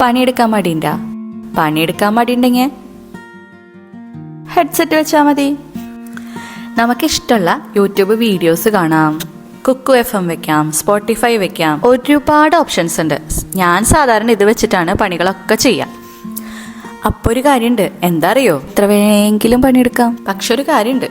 പണിയെടുക്കാൻ മടിയുണ്ടാ. പണിയെടുക്കാൻ മടിയുണ്ടെങ്കിൽ ഹെഡ്സെറ്റ് വെച്ചാൽ മതി. നമുക്കിഷ്ടമുള്ള യൂട്യൂബ് വീഡിയോസ് കാണാം. കുക്കു എഫ് എം വെക്കാം സ്പോട്ടിഫൈ വെക്കാം. ഒരുപാട് ഓപ്ഷൻസ് ഉണ്ട്. ഞാൻ സാധാരണ ഇത് വെച്ചിട്ടാണ് പണികളൊക്കെ ചെയ്യാം. അപ്പോൾ ഒരു കാര്യമുണ്ട് എന്താ അറിയോ ഇത്ര വേണമെങ്കിലും പണിയെടുക്കാം. പക്ഷെ ഒരു കാര്യമുണ്ട്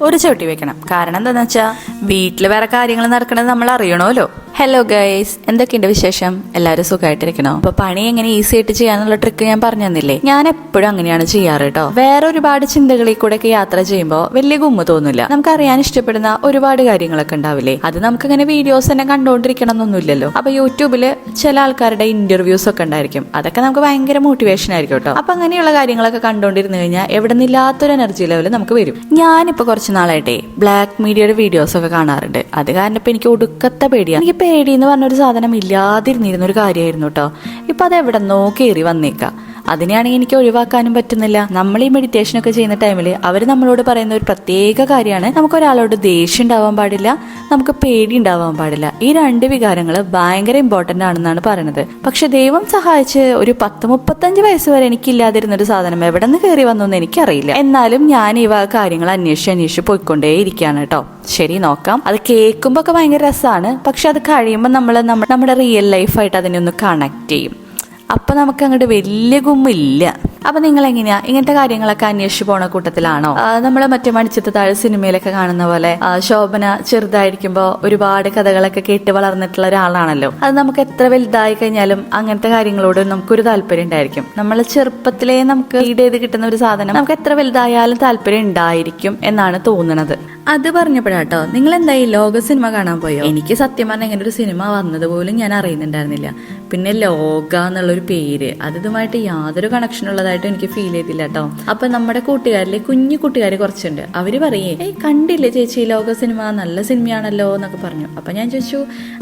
ഒരു ചവിട്ടി വെക്കണം. കാരണം എന്താണെന്ന് വെച്ചാൽ വീട്ടിൽ വേറെ കാര്യങ്ങൾ നടക്കണത് നമ്മൾ അറിയണമല്ലോ ഹലോ ഗൈസ് എന്തൊക്കെയുണ്ട് വിശേഷം? എല്ലാവരും സുഖമായിട്ടിരിക്കണോ? അപ്പൊ പണി എങ്ങനെ ഈസി ആയിട്ട് ചെയ്യാനുള്ള ട്രിക്ക് ഞാൻ പറഞ്ഞു തന്നില്ലേ? ഞാൻ എപ്പോഴും അങ്ങനെയാണ് ചെയ്യാറ് കേട്ടോ വേറെ ഒരുപാട് ചിന്തകളിൽ കൂടെ ഒക്കെ യാത്ര ചെയ്യുമ്പോൾ വലിയ ഗുമ്മ തോന്നില്ല നമുക്ക് അറിയാൻ ഇഷ്ടപ്പെടുന്ന ഒരുപാട് കാര്യങ്ങളൊക്കെ ഉണ്ടാവില്ലേ? അത് നമുക്ക് അങ്ങനെ വീഡിയോസ് തന്നെ കണ്ടുകൊണ്ടിരിക്കണം എന്നൊന്നുമില്ലല്ലോ അപ്പൊ യൂട്യൂബിൽ ചില ആൾക്കാരുടെ ഇന്റർവ്യൂസ് ഒക്കെ ഉണ്ടായിരിക്കും. അതൊക്കെ നമുക്ക് ഭയങ്കര മോട്ടിവേഷൻ ആയിരിക്കും കേട്ടോ അപ്പൊ അങ്ങനെയുള്ള കാര്യങ്ങളൊക്കെ കണ്ടുകൊണ്ടിരുന്നു കഴിഞ്ഞാൽ എവിടെ നിന്നില്ലാത്തൊരു എനർജി ലെവൽ നമുക്ക് വരും. ഞാനിപ്പോ കുറച്ച് നാളായിട്ടേ ബ്ലാക്ക് മീഡിയയുടെ വീഡിയോസ് ഒക്കെ കാണാറുണ്ട്. അത് കാരണം ഇപ്പൊ എനിക്ക് ഒടുക്കത്തെ പേടിയാണ് പേടി എന്ന് പറഞ്ഞൊരു സാധനം ഇല്ലാതിരുന്നിരുന്നൊരു കാര്യമായിരുന്നു കേട്ടോ ഇപ്പൊ അത് എവിടെ നിന്നോ കയറി വന്നേക്കാം. അതിനെയാണെങ്കിൽ എനിക്ക് ഒഴിവാക്കാനും പറ്റുന്നില്ല. നമ്മൾ ഈ മെഡിറ്റേഷൻ ഒക്കെ ചെയ്യുന്ന ടൈമിൽ അവർ നമ്മളോട് പറയുന്ന ഒരു പ്രത്യേക കാര്യമാണ്. നമുക്ക് ഒരാളോട് ദേഷ്യം ഉണ്ടാവാൻ പാടില്ല നമുക്ക് പേടി ഉണ്ടാവാൻ പാടില്ല. ഈ രണ്ട് വികാരങ്ങൾ ഭയങ്കര ഇമ്പോർട്ടന്റ് ആണെന്നാണ് പറയുന്നത് പക്ഷെ ദൈവം സഹായിച്ച് ഒരു പത്ത് മുപ്പത്തഞ്ച് വയസ്സ് വരെ എനിക്കില്ലാതിരുന്ന ഒരു സാധനം എവിടെ നിന്ന് കയറി വന്നു എന്ന് എനിക്കറിയില്ല. എന്നാലും ഞാൻ ഈ വക കാര്യങ്ങൾ അന്വേഷിച്ച് അന്വേഷിച്ച് പോയിക്കൊണ്ടേ ഇരിക്കുകയാണ് കേട്ടോ. ശരി നോക്കാം. അത് കേൾക്കുമ്പോൾ ഒക്കെ ഭയങ്കര രസമാണ് പക്ഷെ അത് കഴിയുമ്പോൾ നമ്മൾ നമ്മുടെ റിയൽ ലൈഫായിട്ട് അതിനെ ഒന്ന് കണക്ട് ചെയ്യും. അപ്പൊ നമുക്ക് അങ്ങോട്ട് വലിയ ഗുമ്മില്ല. അപ്പൊ നിങ്ങൾ എങ്ങനെയാ ഇങ്ങനത്തെ കാര്യങ്ങളൊക്കെ അന്വേഷിച്ചു പോണ കൂട്ടത്തിലാണോ? നമ്മളെ മറ്റേ മണിച്ചത്ത് താഴെ സിനിമയിലൊക്കെ കാണുന്ന പോലെ ശോഭന ചെറുതായിരിക്കുമ്പോ ഒരുപാട് കഥകളൊക്കെ കേട്ട് വളർന്നിട്ടുള്ള ഒരാളാണല്ലോ. അത് നമുക്ക് എത്ര വലുതായി കഴിഞ്ഞാലും അങ്ങനത്തെ കാര്യങ്ങളോട് നമുക്കൊരു താല്പര്യം ഉണ്ടായിരിക്കും. നമ്മളെ ചെറുപ്പത്തിലേ നമുക്ക് ഈട് ചെയ്ത് കിട്ടുന്ന ഒരു സാധനം നമുക്ക് എത്ര വലുതായാലും താല്പര്യം ഉണ്ടായിരിക്കും എന്നാണ് തോന്നുന്നത് അത് പറഞ്ഞപ്പോഴാട്ടോ. നിങ്ങൾ എന്തായി ലോക സിനിമ കാണാൻ പോയോ? എനിക്ക് സത്യം പറഞ്ഞാൽ ഇങ്ങനെ ഒരു സിനിമ വന്നത് പോലും ഞാൻ അറിയുന്നുണ്ടായിരുന്നില്ല. പിന്നെ ലോക എന്നുള്ളൊരു പേര് അത് ഇതുമായിട്ട് യാതൊരു കണക്ഷൻ ഉള്ളതായിട്ട് എനിക്ക് ഫീൽ ചെയ്തില്ല കേട്ടോ അപ്പൊ നമ്മുടെ കൂട്ടുകാരിലെ കുഞ്ഞു കൂട്ടുകാർ കുറച്ചുണ്ട്. അവർ പറയേ ഏയ് കണ്ടില്ലേ ചേച്ചി ലോക സിനിമ? നല്ല സിനിമയാണല്ലോ എന്നൊക്കെ പറഞ്ഞു. അപ്പൊ ഞാൻ ചോദിച്ചു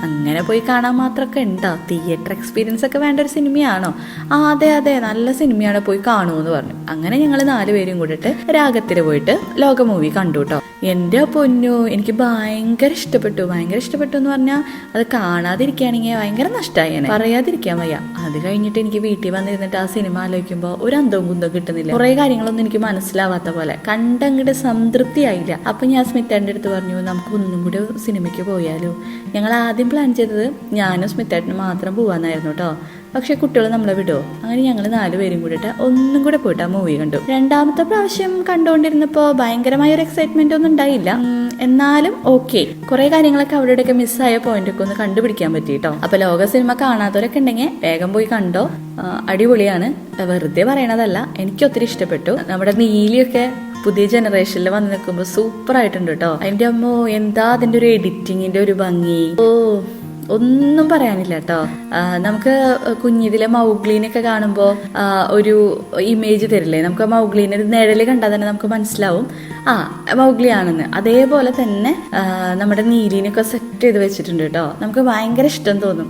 അങ്ങനെ പോയി കാണാൻ മാത്രമൊക്കെ ഉണ്ടോ? തിയേറ്റർ എക്സ്പീരിയൻസ് ഒക്കെ വേണ്ട ഒരു സിനിമയാണോ? ആ അതെ അതെ നല്ല സിനിമയാണ് പോയി കാണുമെന്ന് പറഞ്ഞു. അങ്ങനെ ഞങ്ങൾ നാലുപേരും കൂടിയിട്ട് രാഗത്തിൽ പോയിട്ട് ലോക മൂവി കണ്ടു കേട്ടോ എന്റെ പൊന്നു എനിക്ക് ഭയങ്കര ഇഷ്ടപ്പെട്ടു. ഭയങ്കര ഇഷ്ടപ്പെട്ടു എന്ന് പറഞ്ഞാൽ അത് കാണാതിരിക്കുകയാണെങ്കിൽ ഭയങ്കര നഷ്ടമായി പറയാതിരിക്കാൻ വയ്യ. അത് കഴിഞ്ഞിട്ട് എനിക്ക് വീട്ടിൽ വന്നിരുന്നിട്ട് ആ സിനിമ ആലോചിക്കുമ്പോൾ ഒരു അന്തവും കുന്തവും കിട്ടുന്നില്ല. കുറെ കാര്യങ്ങളൊന്നും എനിക്ക് മനസ്സിലാവാത്ത പോലെ. കണ്ടങ്ങോട്ട് സംതൃപ്തിയായില്ല. അപ്പൊ ഞാൻ സ്മിത്തേട്ടന്റെ അടുത്ത് പറഞ്ഞു നമുക്ക് ഒന്നും കൂടി സിനിമയ്ക്ക് പോയാലോ. ഞങ്ങൾ ആദ്യം പ്ലാൻ ചെയ്തത് ഞാനും സ്മിത്തേട്ടനും മാത്രം പോവാന്നായിരുന്നു കേട്ടോ പക്ഷെ കുട്ടികൾ നമ്മളെ വിടുമോ അങ്ങനെ ഞങ്ങൾ നാലുപേരും കൂടിയിട്ട് ഒന്നും കൂടെ പോയിട്ട് ആ മൂവി കണ്ടു. രണ്ടാമത്തെ പ്രാവശ്യം കണ്ടുകൊണ്ടിരുന്നപ്പോൾ ഭയങ്കരമായ ഒരു എക്സൈറ്റ്മെന്റ് ഒന്നും ഉണ്ടായില്ല. എന്നാലും ഓക്കെ കുറെ കാര്യങ്ങളൊക്കെ അവിടെ ഇവിടെയൊക്കെ മിസ്സായ പോയിന്റ് ഒക്കെ ഒന്ന് കണ്ടുപിടിക്കാൻ പറ്റി കേട്ടോ അപ്പൊ ലോക സിനിമ കാണാത്തവരൊക്കെ ഉണ്ടെങ്കിൽ വേഗം പോയി കണ്ടോ? അടിപൊളിയാണ്. വെറുതെ പറയണതല്ല. എനിക്ക് ഒത്തിരി ഇഷ്ടപ്പെട്ടു. നമ്മുടെ നീലിയൊക്കെ പുതിയ ജനറേഷനിൽ വന്ന് നിൽക്കുമ്പോൾ സൂപ്പർ ആയിട്ടുണ്ട് കേട്ടോ അതിന്റെ അമ്മോ എന്താ അതിന്റെ ഒരു എഡിറ്റിങ്ങിന്റെ ഒരു ഭംഗി? ഓ ഒന്നും പറയാനില്ല കേട്ടോ നമുക്ക് കുഞ്ഞിതിലെ മൗഗ്ലീനൊക്കെ കാണുമ്പോൾ ഒരു ഇമേജ് തരില്ലേ? നമുക്ക് മൗഗ്ലിനെ നിഴൽ കണ്ടാൽ തന്നെ നമുക്ക് മനസ്സിലാവും. ആ മൗഗ്ലിയാണെന്ന്. അതേപോലെ തന്നെ നമ്മുടെ നീലിനൊക്കെ സെറ്റ് ചെയ്ത് വെച്ചിട്ടുണ്ട് കേട്ടോ നമുക്ക് ഭയങ്കര ഇഷ്ടം തോന്നും.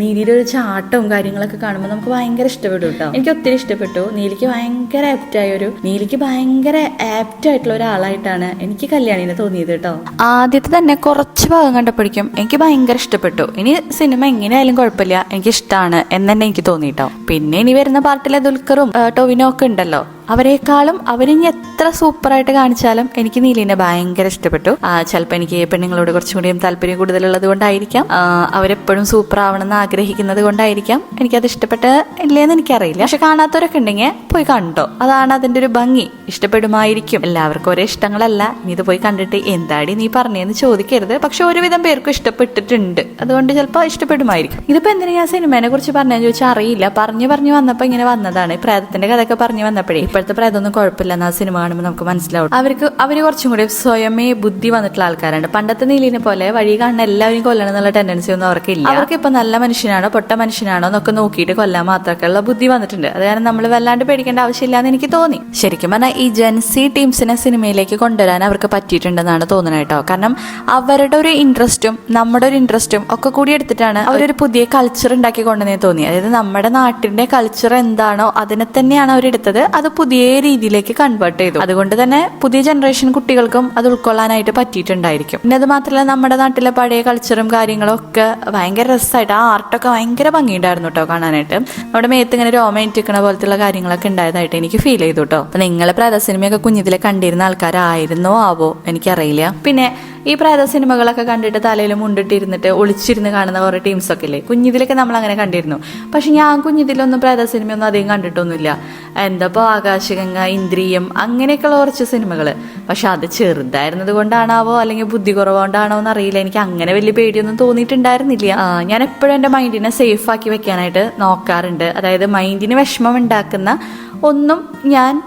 നീലിയുടെ ഒരു ചാട്ടവും കാര്യങ്ങളൊക്കെ കാണുമ്പോൾ നമുക്ക് ഭയങ്കര ഇഷ്ടപ്പെടും കേട്ടോ എനിക്ക് ഒത്തിരി ഇഷ്ടപ്പെട്ടു. നീലിക്ക് ഭയങ്കര ആപ്റ്റായ ഒരു നീലിക്ക് ഭയങ്കര ആപ്റ്റ് ആയിട്ടുള്ള ഒരാളായിട്ടാണ് എനിക്ക് കല്യാണിനെ തോന്നിയത് കേട്ടോ ആദ്യത്തെ തന്നെ കുറച്ച് ഭാഗം കണ്ടപ്പോഴേക്കും എനിക്ക് ഭയങ്കര ഇഷ്ടപ്പെട്ടു. ഇനി സിനിമ എങ്ങനെയായാലും കുഴപ്പമില്ല. എനിക്ക് ഇഷ്ടമാണ് എന്ന് തന്നെ എനിക്ക് തോന്നിട്ടോ പിന്നെ ഇനി വരുന്ന പാർട്ടിലെ ദുൽഖറും ടൊവിനോ ഒക്കെ ഉണ്ടല്ലോ. അവരെക്കാളും അവരിനി എത്ര സൂപ്പറായിട്ട് കാണിച്ചാലും എനിക്ക് നീലിനെ ഭയങ്കര ഇഷ്ടപ്പെട്ടു. ചിലപ്പോൾ എനിക്ക് പെണ്ണുങ്ങളോട് കുറച്ചും കൂടിയും താല്പര്യം കൂടുതലുള്ളത് കൊണ്ടായിരിക്കാം. അവരെപ്പോഴും സൂപ്പർ ആവണമെന്ന് ആഗ്രഹിക്കുന്നത് കൊണ്ടായിരിക്കാം. എനിക്കത് ഇഷ്ടപ്പെട്ട ഇല്ലേന്ന് എനിക്കറിയില്ല. പക്ഷെ കാണാത്തവരൊക്കെ ഉണ്ടെങ്കിൽ പോയി കണ്ടോ? അതാണ് അതിന്റെ ഒരു ഭംഗി. ഇഷ്ടപ്പെടുമായിരിക്കും. എല്ലാവർക്കും ഒരേ ഇഷ്ടങ്ങളല്ല. നീ ഇത് പോയി കണ്ടിട്ട് എന്താടി നീ പറഞ്ഞതെന്ന് ചോദിക്കരുത്. പക്ഷെ ഒരുവിധം പേർക്കും ഇഷ്ടപ്പെട്ടിട്ടുണ്ട്. അതുകൊണ്ട് ചിലപ്പോൾ ഇഷ്ടപ്പെടുമായിരിക്കും. ഇതിപ്പോ എന്തിനാ ഞാൻ സിനിമയെ കുറിച്ച് പറഞ്ഞാൽ ചോദിച്ചാൽ അറിയില്ല. പറഞ്ഞു പറഞ്ഞു വന്നപ്പോൾ ഇങ്ങനെ വന്നതാണ്. പ്രേതത്തിന്റെ കഥയൊക്കെ പറഞ്ഞു വന്നപ്പോഴേ ഇപ്പോഴത്തെ പ്രായതൊന്നും കുഴപ്പമില്ലെന്ന് ആ സിനിമ കാണുമ്പോൾ നമുക്ക് മനസ്സിലാവും. അവർക്ക് അവർ കുറച്ചും കൂടി സ്വയമേ ബുദ്ധി വന്നിട്ടുള്ള ആൾക്കാരാണ്. പണ്ടത്തെ നീലിനെ പോലെ വഴി കാണുന്ന എല്ലാവരും കൊല്ലണം എന്നുള്ള ടെൻഡൻസി ഒന്നും അവർക്കില്ല. അവർക്ക് ഇപ്പൊ നല്ല മനുഷ്യനാണോ പൊട്ട മനുഷ്യനാണോ എന്നൊക്കെ നോക്കിയിട്ട് കൊല്ലാൻ മാത്രമൊക്കെ ഉള്ള ബുദ്ധി വന്നിട്ടുണ്ട്. അത് കാരണം നമ്മൾ വല്ലാണ്ട് പേടിക്കേണ്ട ആവശ്യമില്ല എന്ന് എനിക്ക് തോന്നി. ശരിക്കും പറഞ്ഞാൽ ഈ ജെൻസി ടീംസിനെ സിനിമയിലേക്ക് കൊണ്ടുവരാൻ അവർക്ക് പറ്റിയിട്ടുണ്ടെന്നാണ് തോന്നുന്നത് കേട്ടോ. കാരണം അവരുടെ ഒരു ഇൻട്രസ്റ്റും നമ്മുടെ ഒരു ഇൻട്രസ്റ്റും ഒക്കെ കൂടി എടുത്തിട്ടാണ് അവരൊരു പുതിയ കൾച്ചർ ഉണ്ടാക്കി കൊണ്ടുവന്നേ തോന്നി അതായത് നമ്മുടെ നാട്ടിന്റെ കൾച്ചർ എന്താണോ അതിനെ തന്നെയാണ് അവരെടുത്തത്. അത് പുതിയ രീതിയിലേക്ക് കൺവേർട്ട് ചെയ്തു. അതുകൊണ്ട് തന്നെ പുതിയ ജനറേഷൻ കുട്ടികൾക്കും അത് ഉൾക്കൊള്ളാനായിട്ട് പറ്റിയിട്ടുണ്ടായിരിക്കും. പിന്നെ അത് മാത്രമല്ല നമ്മുടെ നാട്ടിലെ പഴയ കൾച്ചറും കാര്യങ്ങളും ഒക്കെ ഭയങ്കര രസമായിട്ട് ആ ആർട്ടൊക്കെ ഭയങ്കര ഭംഗിയുണ്ടായിരുന്നു കേട്ടോ കാണാനായിട്ട്. നമ്മുടെ മേത്ത് ഇങ്ങനെ രോമ ഇറ്റിക്കണ പോലത്തുള്ള കാര്യങ്ങളൊക്കെ ഉണ്ടായതായിട്ട് എനിക്ക് ഫീൽ ചെയ്തു കേട്ടോ അപ്പൊ നിങ്ങൾ പ്രേത സിനിമയൊക്കെ കുഞ്ഞിതിലെ കണ്ടിരുന്ന ആൾക്കാരായിരുന്നോ ആവോ? എനിക്കറിയില്ല. പിന്നെ ഈ പ്രേത സിനിമകളൊക്കെ കണ്ടിട്ട് തലയിൽ മുണ്ടിട്ടിരുന്നിട്ട് ഒളിച്ചിരുന്ന് കാണുന്ന കുറേ ടീംസ് ഒക്കെ ഇല്ലേ? കുഞ്ഞിതിലൊക്കെ നമ്മൾ അങ്ങനെ കണ്ടിരുന്നു. പക്ഷെ ഞാൻ കുഞ്ഞിതിലൊന്നും പ്രേത സിനിമയൊന്നും അധികം കണ്ടിട്ടൊന്നുമില്ല. എന്തപ്പോ ആകാശഗംഗ ഇന്ദ്രിയം അങ്ങനെയൊക്കെയുള്ള കുറച്ച് സിനിമകൾ പക്ഷെ അത് ചെറുതായിരുന്നത് കൊണ്ടാണാവോ അല്ലെങ്കിൽ ബുദ്ധി കുറവുകൊണ്ടാണോ എന്ന് അറിയില്ല എനിക്ക് അങ്ങനെ വലിയ പേടിയൊന്നും തോന്നിയിട്ടുണ്ടായിരുന്നില്ല. ഞാൻ എപ്പോഴും എന്റെ മൈൻഡിനെ സേഫ് ആക്കി വെക്കാനായിട്ട് നോക്കാറുണ്ട്. അതായത് മൈൻഡിന് വിഷമം ഉണ്ടാക്കുന്ന ഒന്നും ഞാൻ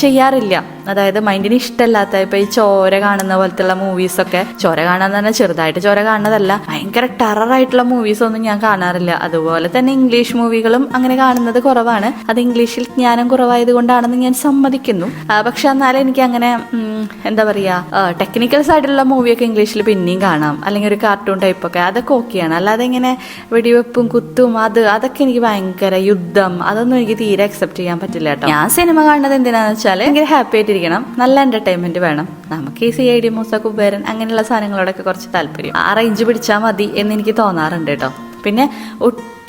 ചെയ്യാറില്ല. അതായത് മൈൻഡിന് ഇഷ്ടമല്ലാത്ത ഇപ്പൊ ഈ ചോര കാണുന്ന പോലത്തുള്ള മൂവീസൊക്കെ ചോര കാണാൻ തന്നെ ചെറുതായിട്ട് ചോര കാണുന്നതല്ല. ഭയങ്കര ടെററായിട്ടുള്ള മൂവീസ് ഒന്നും ഞാൻ കാണാറില്ല. അതുപോലെ തന്നെ ഇംഗ്ലീഷ് മൂവികളും അങ്ങനെ കാണുന്നത് കുറവാണ്. അത് ഇംഗ്ലീഷിൽ ജ്ഞാനം കുറവായത് കൊണ്ടാണെന്ന് ഞാൻ സമ്മതിക്കുന്നു. പക്ഷെ എന്നാലും എനിക്ക് അങ്ങനെ എന്താ പറയാ ടെക്നിക്കൽസ് ആയിട്ടുള്ള മൂവിയൊക്കെ ഇംഗ്ലീഷിൽ പിന്നെയും കാണാം. അല്ലെങ്കിൽ ഒരു കാർട്ടൂൺ ടൈപ്പൊക്കെ അതൊക്കെ ഓക്കെയാണ് അല്ലാതെ ഇങ്ങനെ വെടിവെപ്പും കുത്തും അത് അതൊക്കെ എനിക്ക് ഭയങ്കര യുദ്ധം. അതൊന്നും എനിക്ക് തീരെ അക്സെപ്റ്റ് ചെയ്യാൻ പറ്റില്ല കേട്ടോ. ഞാൻ സിനിമ കാണുന്നത് എന്തിനാന്ന് വെച്ചാൽ ഭയങ്കര ഹാപ്പി ആയിട്ടിരിക്കണം. നല്ല എന്റർടൈൻമെന്റ് വേണം. നമുക്ക് ഈ C I D Moosa Kuberan അങ്ങനെയുള്ള സാധനങ്ങളോടൊക്കെ കുറച്ച് താല്പര്യം. ആ റേഞ്ച് പിടിച്ചാൽ മതി എന്ന് എനിക്ക് തോന്നാറുണ്ട് കേട്ടോ. പിന്നെ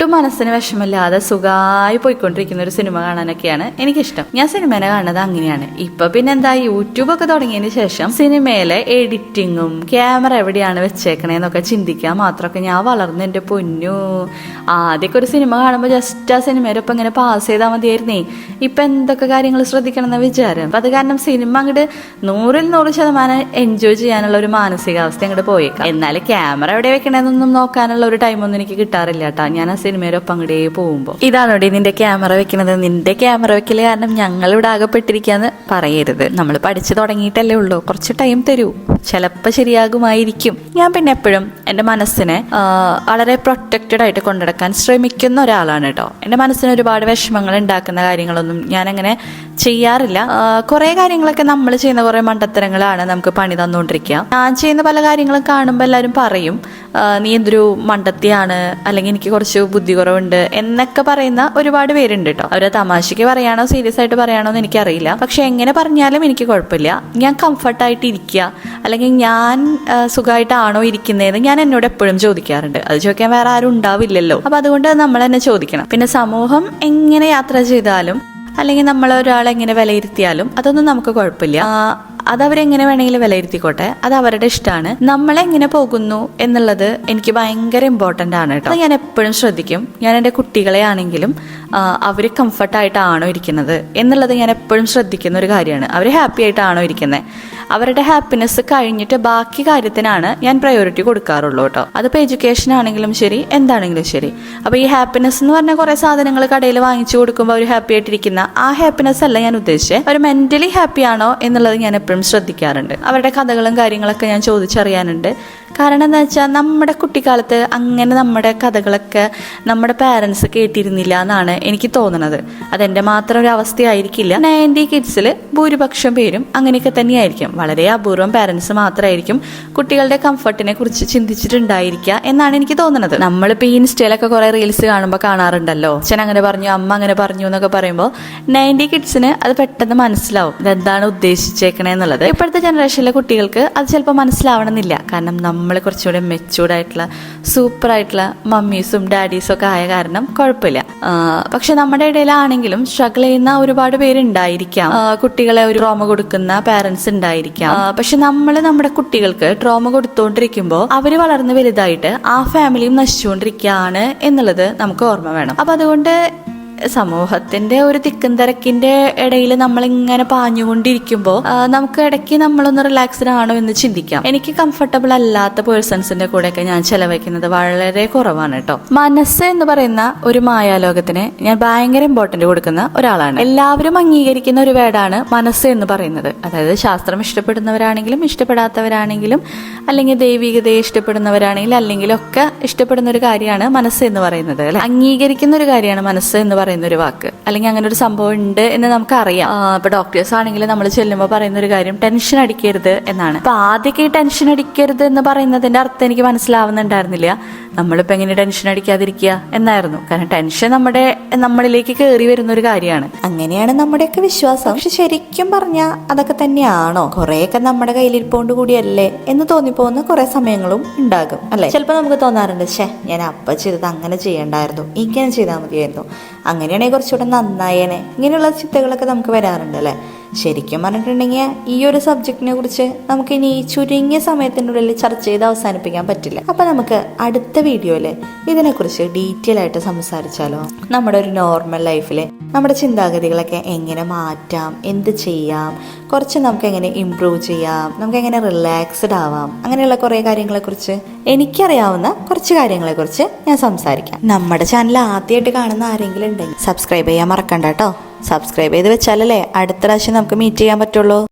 മനസ്സിന് വിഷമില്ലാതെ സുഖമായി പോയിക്കൊണ്ടിരിക്കുന്ന ഒരു സിനിമ കാണാനൊക്കെയാണ് എനിക്കിഷ്ടം. ഞാൻ സിനിമേനെ കാണുന്നത് അങ്ങനെയാണ്. ഇപ്പൊ പിന്നെ എന്താ യൂട്യൂബ് ഒക്കെ തുടങ്ങിയതിന് ശേഷം സിനിമയിലെ എഡിറ്റിങ്ങും ക്യാമറ എവിടെയാണ് വെച്ചേക്കണേന്നൊക്കെ ചിന്തിക്കാൻ മാത്രമൊക്കെ ഞാൻ വളർന്നു എന്റെ പൊന്നു. ആദ്യമൊക്കെ ഒരു സിനിമ കാണുമ്പോൾ ജസ്റ്റ് ആ സിനിമയുടെ ഇങ്ങനെ പാസ് ചെയ്താൽ മതിയായിരുന്നേ. ഇപ്പൊ എന്തൊക്കെ കാര്യങ്ങൾ ശ്രദ്ധിക്കണം എന്ന വിചാരം. അപ്പൊ അത് കാരണം സിനിമ അങ്ങോട്ട് നൂറിൽ നൂറ് ശതമാനം എൻജോയ് ചെയ്യാനുള്ള ഒരു മാനസികാവസ്ഥ അങ്ങോട്ട് പോയേക്കാം. എന്നാൽ ക്യാമറ എവിടെ വെക്കണമെന്നൊന്നും നോക്കാനുള്ള ഒരു ടൈമൊന്നും എനിക്ക് കിട്ടാറില്ല കേട്ടോ. ഞാൻ ആ സിനിമയുടെ ഒപ്പം അങ്ങോട്ടേ പോകുമ്പോൾ ഇതാണോ നിന്റെ ക്യാമറ വെക്കുന്നത് നിന്റെ ക്യാമറ വെക്കൽ കാരണം ഞങ്ങൾ ഇവിടെ ആകപ്പെട്ടിരിക്കാന്ന് പറയരുത്. നമ്മൾ പഠിച്ചു തുടങ്ങിയിട്ടല്ലേ ഉള്ളൂ. കുറച്ച് ടൈം തരൂ. ചിലപ്പോൾ ശരിയാകുമായിരിക്കും. ഞാൻ പിന്നെ എപ്പോഴും എന്റെ മനസ്സിനെ വളരെ പ്രൊട്ടക്റ്റഡ് ആയിട്ട് കൊണ്ടുനടക്കാൻ ശ്രമിക്കുന്ന ഒരാളാണ് കേട്ടോ എന്റെ മനസ്സിന് ഒരുപാട് വിഷമങ്ങൾ ഉണ്ടാക്കുന്ന കാര്യങ്ങളൊന്നും ഞാൻ അങ്ങനെ ചെയ്യാറില്ല കുറേ കാര്യങ്ങളൊക്കെ നമ്മൾ ചെയ്യുന്ന കുറേ മണ്ടത്തരങ്ങളാണ് നമുക്ക് പണി തന്നുകൊണ്ടിരിക്കുക ഞാൻ ചെയ്യുന്ന പല കാര്യങ്ങളും കാണുമ്പോൾ എല്ലാവരും പറയും നീ എന്തൊരു മണ്ടത്തിയാണ്? അല്ലെങ്കിൽ എനിക്ക് കുറച്ച് ബുദ്ധി കുറവുണ്ട് എന്നൊക്കെ പറയുന്ന ഒരുപാട് പേരുണ്ട് കേട്ടോ. അവരെ തമാശയ്ക്ക് പറയാണോ സീരിയസ് ആയിട്ട് പറയാണോ എന്ന് എനിക്കറിയില്ല. പക്ഷെ എങ്ങനെ പറഞ്ഞാലും എനിക്ക് കുഴപ്പമില്ല. ഞാൻ കംഫർട്ടായിട്ട് ഇരിക്കുക അല്ലെങ്കിൽ ഞാൻ സുഖമായിട്ടാണോ ഇരിക്കുന്നതെന്ന് ഞാൻ എന്നോട് എപ്പോഴും ചോദിക്കാറുണ്ട്. അത് ചോദിക്കാൻ വേറെ ആരും ഉണ്ടാവില്ലല്ലോ. അപ്പൊ അതുകൊണ്ട് നമ്മൾ തന്നെ ചോദിക്കണം. പിന്നെ സമൂഹം എങ്ങനെ യാത്ര ചെയ്താലും അല്ലെങ്കിൽ നമ്മൾ ഒരാളെ എങ്ങനെ വിലയിരുത്തിയാലും അതൊന്നും നമുക്ക് കുഴപ്പമില്ല. ആ, അവരെങ്ങനെ വേണമെങ്കിലും വിലയിരുത്തിക്കോട്ടെ. അത് അവരുടെ ഇഷ്ടമാണ് നമ്മളെങ്ങനെ പോകുന്നു എന്നുള്ളത് എനിക്ക് ഭയങ്കര ഇമ്പോർട്ടന്റ് ആണ് കേട്ടോ. ഞാൻ എപ്പോഴും ശ്രദ്ധിക്കും. ഞാൻ എന്റെ കുട്ടികളെ ആണെങ്കിലും അവർ കംഫർട്ടായിട്ടാണോ ഇരിക്കുന്നത് എന്നുള്ളത് ഞാൻ എപ്പോഴും ശ്രദ്ധിക്കുന്ന ഒരു കാര്യമാണ്. അവർ ഹാപ്പി ആയിട്ടാണോ ഇരിക്കുന്നത്. അവരുടെ ഹാപ്പിനെസ് കഴിഞ്ഞിട്ട് ബാക്കി കാര്യത്തിനാണ് ഞാൻ പ്രയോറിറ്റി കൊടുക്കാറുള്ളൂ കേട്ടോ. അതിപ്പോൾ എഡ്യൂക്കേഷൻ ആണെങ്കിലും ശരി എന്താണെങ്കിലും ശരി. അപ്പോൾ ഈ ഹാപ്പിനെസ് എന്ന് പറഞ്ഞ കുറേ സാധനങ്ങൾ കടയിൽ വാങ്ങിച്ചു കൊടുക്കുമ്പോൾ അവർ ഹാപ്പി ആയിട്ടിരിക്കുന്ന ആ ഹാപ്പിനെസ് അല്ല ഞാൻ ഉദ്ദേശിച്ചത് അവർ മെന്റലി ഹാപ്പി ആണോ എന്നുള്ളത് ഞാൻ എപ്പോഴും ശ്രദ്ധിക്കാറുണ്ട്. അവരുടെ കഥകളും കാര്യങ്ങളൊക്കെ ഞാൻ ചോദിച്ചറിയാനുണ്ട്. കാരണം എന്താ വെച്ചാൽ നമ്മുടെ കുട്ടിക്കാലത്ത് അങ്ങനെ നമ്മുടെ കഥകളൊക്കെ നമ്മുടെ പാരൻസ് കേട്ടിരുന്നില്ല എന്നാണ് എനിക്ക് തോന്നുന്നത് അതെന്റെ മാത്രം ഒരു അവസ്ഥയായിരിക്കില്ല. നയന്റി കിഡ്സിൽ ഭൂരിപക്ഷം പേരും അങ്ങനെയൊക്കെ തന്നെയായിരിക്കും. വളരെ അപൂർവം പാരൻസ് മാത്രമായിരിക്കും കുട്ടികളുടെ കംഫർട്ടിനെ കുറിച്ച് ചിന്തിച്ചിട്ടുണ്ടായിരിക്കുക എന്നാണ് എനിക്ക് തോന്നുന്നത്. നമ്മളിപ്പോൾ ഈ ഇൻസ്റ്റയിലൊക്കെ കുറെ റീൽസ് കാണുമ്പോൾ കാണാറുണ്ടല്ലോ. അച്ഛൻ അങ്ങനെ പറഞ്ഞു അമ്മ അങ്ങനെ പറഞ്ഞു എന്നൊക്കെ പറയുമ്പോൾ നയന്റി കിഡ്സിന് അത് പെട്ടെന്ന് മനസ്സിലാവും ഇതെന്താണ് ഉദ്ദേശിച്ചേക്കണേന്നുള്ളത് ഇപ്പോഴത്തെ ജനറേഷനിലെ കുട്ടികൾക്ക് അത് ചിലപ്പോൾ മനസ്സിലാവണമെന്നില്ല. കാരണം നമ്മൾ കുറച്ചുകൂടെ സൂപ്പർ ആയിട്ടുള്ള മമ്മീസും ഡാഡീസും ഒക്കെ ആയ കാരണം കുഴപ്പമില്ല. പക്ഷെ നമ്മുടെ ഇടയിലാണെങ്കിലും സ്ട്രഗിൾ ചെയ്യുന്ന ഒരുപാട് പേരുണ്ടായിരിക്കാം. കുട്ടികളെ ഒരു റോമ കൊടുക്കുന്ന പാരന്റ്സ് ഉണ്ടായിരിക്കാം. ആ, പക്ഷെ നമ്മൾ നമ്മുടെ കുട്ടികൾക്ക് ട്രോമ കൊടുത്തുകൊണ്ടിരിക്കുമ്പോൾ അവർ വളർന്ന് വലുതായിട്ട് ആ ഫാമിലിയും നശിച്ചുകൊണ്ടിരിക്കുകയാണ് എന്നുള്ളത് നമുക്ക് ഓർമ്മ വേണം. അപ്പൊ അതുകൊണ്ട് സമൂഹത്തിന്റെ ഒരു തിക്കും തിരക്കിന്റെ ഇടയിൽ നമ്മൾ ഇങ്ങനെ പാഞ്ഞുകൊണ്ടിരിക്കുമ്പോൾ നമുക്ക് ഇടയ്ക്ക് നമ്മളൊന്ന് റിലാക്സ്ഡ് ആണോ എന്ന് ചിന്തിക്കാം. എനിക്ക് കംഫർട്ടബിൾ അല്ലാത്ത പേഴ്സൺസിന്റെ കൂടെയൊക്കെ ഞാൻ ചെലവഴിക്കുന്നത് വളരെ കുറവാണ് കേട്ടോ. മനസ്സ് എന്ന് പറയുന്ന ഒരു മായാലോകത്തിന് ഞാൻ ഭയങ്കര ഇമ്പോർട്ടന്റ് കൊടുക്കുന്ന ഒരാളാണ്. എല്ലാവരും അംഗീകരിക്കുന്ന ഒരു വേടാണ് മനസ്സ് എന്ന് പറയുന്നത്. അതായത് ശാസ്ത്രം ഇഷ്ടപ്പെടുന്നവരാണെങ്കിലും ഇഷ്ടപ്പെടാത്തവരാണെങ്കിലും അല്ലെങ്കിൽ ദൈവികതയെ ഇഷ്ടപ്പെടുന്നവരാണെങ്കിലും അല്ലെങ്കിൽ ഒക്കെ ഇഷ്ടപ്പെടുന്ന ഒരു കാര്യമാണ് മനസ്സ് എന്ന് പറയുന്നത് അംഗീകരിക്കുന്ന ഒരു കാര്യമാണ് മനസ്സ് എന്ന് പറയുന്നത്. പറയുന്ന ഒരു വാക്ക്. അല്ലെങ്കിൽ അങ്ങനെ ഒരു സംഭവം ഉണ്ട് എന്ന് നമുക്കറിയാം. ഇപ്പൊ ഡോക്ടേഴ്സ് ആണെങ്കിൽ നമ്മൾ ചെല്ലുമ്പോൾ പറയുന്ന ഒരു കാര്യം ടെൻഷൻ അടിക്കരുത് എന്നാണ്. അപ്പൊ ആദ്യമൊക്കെ ടെൻഷൻ അടിക്കരുത് എന്ന് പറയുന്നതിന്റെ അർത്ഥം എനിക്ക് മനസ്സിലാവുന്നുണ്ടായിരുന്നില്ല. നമ്മളിപ്പോ എങ്ങനെ ടെൻഷൻ അടിക്കാതിരിക്കുക എന്നായിരുന്നു. കാരണം ടെൻഷൻ നമ്മുടെ നമ്മളിലേക്ക് കയറി വരുന്ന ഒരു കാര്യമാണ്. അങ്ങനെയാണ് നമ്മുടെയൊക്കെ വിശ്വാസം. പക്ഷെ ശരിക്കും പറഞ്ഞാൽ അതൊക്കെ തന്നെയാണോ? കുറെയൊക്കെ നമ്മുടെ കയ്യിലിരിപ്പോണ്ട് കൂടിയല്ലേ എന്ന് തോന്നിപ്പോകുന്ന കുറെ സമയങ്ങളും ഉണ്ടാകും അല്ലെ? ചിലപ്പോൾ നമുക്ക് തോന്നാറുണ്ട് ഷേ ഞാൻ അപ്പ ചെയ്തത് അങ്ങനെ ചെയ്യണ്ടായിരുന്നു. ഇങ്ങനെ ചെയ്താൽ മതിയായിരുന്നു. അങ്ങനെയാണെങ്കിൽ കുറച്ചുകൂടെ നന്നായേനെ. ഇങ്ങനെയുള്ള ചിന്തകളൊക്കെ നമുക്ക് വരാറുണ്ട് അല്ലേ? ശരിക്കും പറഞ്ഞിട്ടുണ്ടെങ്കിൽ ഈ ഒരു സബ്ജക്റ്റിനെ കുറിച്ച് നമുക്ക് ഇനി ചുരുങ്ങിയ സമയത്തിനുള്ളിൽ ചർച്ച ചെയ്ത് അവസാനിപ്പിക്കാൻ പറ്റില്ല. അപ്പൊ നമുക്ക് അടുത്ത വീഡിയോയിൽ ഇതിനെക്കുറിച്ച് ഡീറ്റെയിൽ ആയിട്ട് സംസാരിച്ചാലോ? നമ്മുടെ ഒരു നോർമൽ ലൈഫിൽ നമ്മുടെ ചിന്താഗതികളൊക്കെ എങ്ങനെ മാറ്റാം? എന്ത് ചെയ്യാം? കുറച്ച് നമുക്ക് എങ്ങനെ ഇമ്പ്രൂവ് ചെയ്യാം നമുക്ക് എങ്ങനെ റിലാക്സ്ഡ് ആവാം അങ്ങനെയുള്ള കുറേ കാര്യങ്ങളെക്കുറിച്ച് എനിക്കറിയാവുന്ന കുറച്ച് കാര്യങ്ങളെ കുറിച്ച് ഞാൻ സംസാരിക്കാം. നമ്മുടെ ചാനൽ ആദ്യമായിട്ട് കാണുന്ന ആരെങ്കിലും ഉണ്ടെങ്കിൽ സബ്സ്ക്രൈബ് ചെയ്യാൻ മറക്കണ്ട കേട്ടോ സബ്സ്ക്രൈബ് ചെയ്ത് വെച്ചാലല്ലേ അടുത്ത പ്രാവശ്യം നമുക്ക് മീറ്റ് ചെയ്യാൻ പറ്റുള്ളൂ.